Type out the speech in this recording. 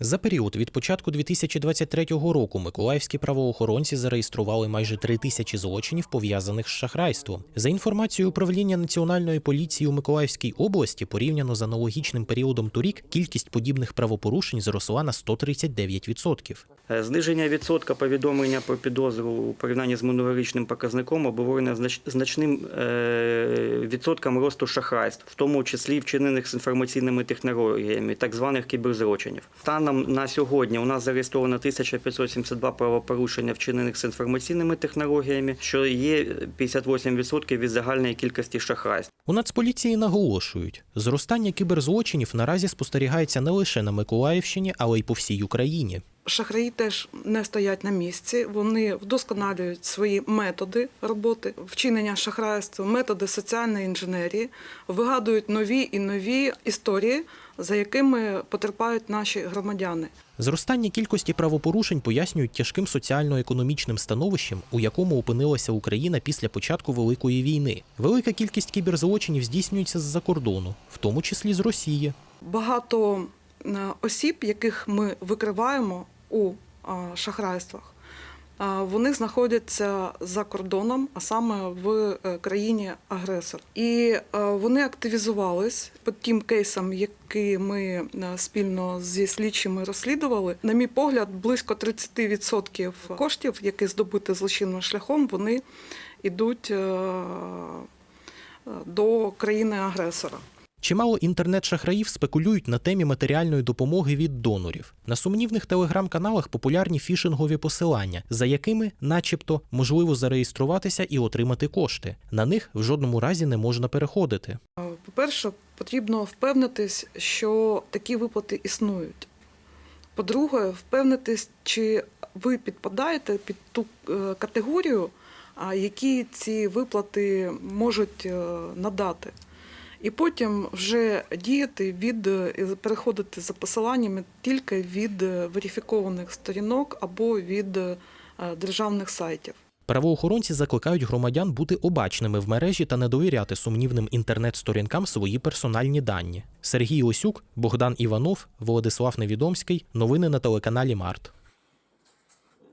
За період від початку 2023 року миколаївські правоохоронці зареєстрували майже три тисячі злочинів, пов'язаних з шахрайством. За інформацією управління національної поліції у Миколаївській області, порівняно з аналогічним періодом торік, кількість подібних правопорушень зросла на 139%. Е, Зниження відсотка повідомлення про підозру у порівнянні з минулорічним показником обговорено знач- значним відсотком росту шахрайств, в тому числі вчинених з інформаційними технологіями, так званих кіберзлочинів. Станом на сьогодні у нас зареєстровано 1572 правопорушення, вчинених з інформаційними технологіями, що є 58% від загальної кількості шахрайств. У Нацполіції наголошують, зростання кіберзлочинів наразі спостерігається не лише на Миколаївщині, але й по всій Україні. Шахраї теж не стоять на місці. Вони вдосконалюють свої методи роботи, вчинення шахрайства, методи соціальної інженерії, вигадують нові і нові історії, за якими потерпають наші громадяни. Зростання кількості правопорушень пояснюють тяжким соціально-економічним становищем, у якому опинилася Україна після початку Великої війни. Велика кількість кіберзлочинів здійснюється з-за кордону, в тому числі з Росії. Багато е, осіб, яких ми викриваємо у шахрайствах, вони знаходяться за кордоном, а саме в е, країні агресор. І е, вони активізувались по тим кейсам, які ми е, спільно зі слідчими розслідували. На мій погляд, близько 30% коштів, які здобуті злочинним шляхом, вони йдуть до країни-агресора. Чимало інтернет-шахраїв спекулюють на темі матеріальної допомоги від донорів. На сумнівних телеграм-каналах популярні фішингові посилання, за якими, начебто, можливо зареєструватися і отримати кошти. На них в жодному разі не можна переходити. По-перше, потрібно впевнитись, що такі виплати існують. По-друге, впевнитись, чи ви підпадаєте під ту е, категорію, які ці виплати можуть е, надати. І потім вже діяти від е, переходити за посиланнями тільки від е, верифікованих сторінок або від е, державних сайтів. Правоохоронці закликають громадян бути обачними в мережі та не довіряти сумнівним інтернет-сторінкам свої персональні дані. Сергій Осюк, Богдан Іванов, Владислав Невідомський. Новини на телеканалі Март.